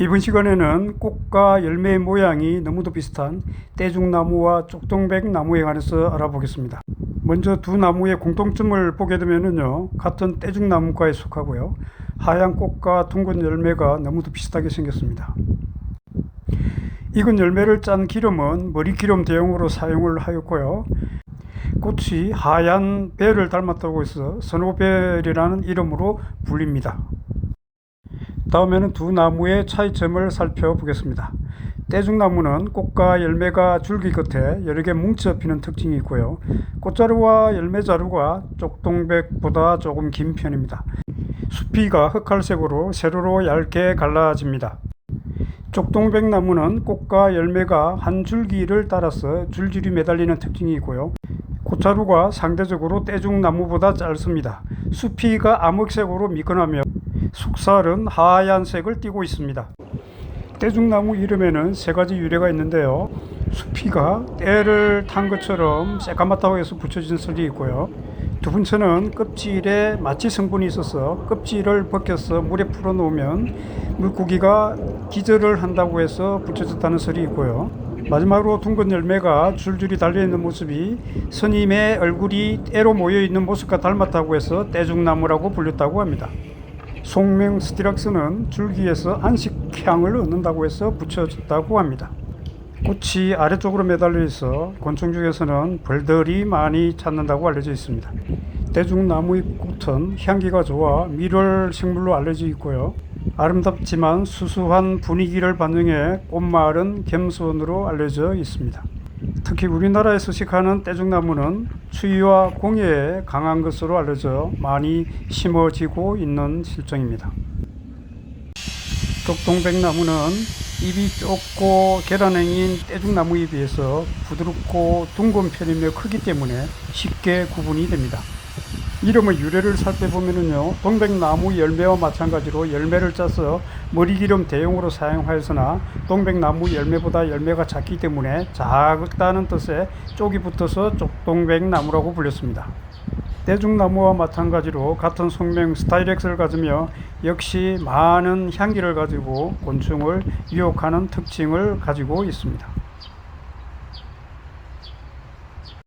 이번 시간에는 꽃과 열매의 모양이 너무도 비슷한 떼죽나무와 쪽동백 나무에 관해서 알아보겠습니다. 먼저 두 나무의 공통점을 보게 되면요 같은 떼죽나무과에 속하고요. 하얀 꽃과 둥근 열매가 너무도 비슷하게 생겼습니다. 익은 열매를 짠 기름은 머리 기름 대용으로 사용을 하였고요. 꽃이 하얀 배를 닮았다고 해서 선호별이라는 이름으로 불립니다. 다음에는 두 나무의 차이점을 살펴보겠습니다. 떼죽나무는 꽃과 열매가 줄기 끝에 여러 개 뭉쳐 피는 특징이 있고요. 꽃자루와 열매자루가 쪽동백보다 조금 긴 편입니다. 수피가 흑갈색으로 세로로 얇게 갈라집니다. 쪽동백나무는 꽃과 열매가 한 줄기를 따라서 줄줄이 매달리는 특징이 있고요. 꽃자루가 상대적으로 떼죽나무보다 짧습니다. 수피가 암흑색으로 미끈하며 속살은 하얀색을 띠고 있습니다. 떼죽나무 이름에는 세 가지 유래가 있는데요. 수피가 때를 탄 것처럼 새까맣다고 해서 붙여진 설이 있고요. 두 번째는 껍질에 마취 성분이 있어서 껍질을 벗겨서 물에 풀어 놓으면 물고기가 기절을 한다고 해서 붙여졌다는 설이 있고요. 마지막으로 둥근 열매가 줄줄이 달려 있는 모습이 스님의 얼굴이 때로 모여 있는 모습과 닮았다고 해서 떼죽나무라고 불렸다고 합니다. 송명 스티락스는 줄기에서 안식향을 얻는다고 해서 붙여졌다고 합니다. 꽃이 아래쪽으로 매달려 있어 곤충 중에서는 벌들이 많이 찾는다고 알려져 있습니다. 대중나무의 꽃은 향기가 좋아 밀월 식물로 알려져 있고요. 아름답지만 수수한 분위기를 반영해 꽃말은 겸손으로 알려져 있습니다. 특히 우리나라에 서식하는 떼죽나무는 추위와 공해에 강한 것으로 알려져 많이 심어지고 있는 실정입니다. 쪽동백나무는 잎이 좁고 계란행인 떼죽나무에 비해서 부드럽고 둥근 편이며 크기 때문에 쉽게 구분이 됩니다. 이름의 유래를 살펴보면요 동백나무 열매와 마찬가지로 열매를 짜서 머리기름 대용으로 사용하였으나 동백나무 열매보다 열매가 작기 때문에 작다는 뜻의 쪽이 붙어서 쪽동백나무라고 불렸습니다. 대중나무와 마찬가지로 같은 속명 스타일렉스를 가지며 역시 많은 향기를 가지고 곤충을 유혹하는 특징을 가지고 있습니다.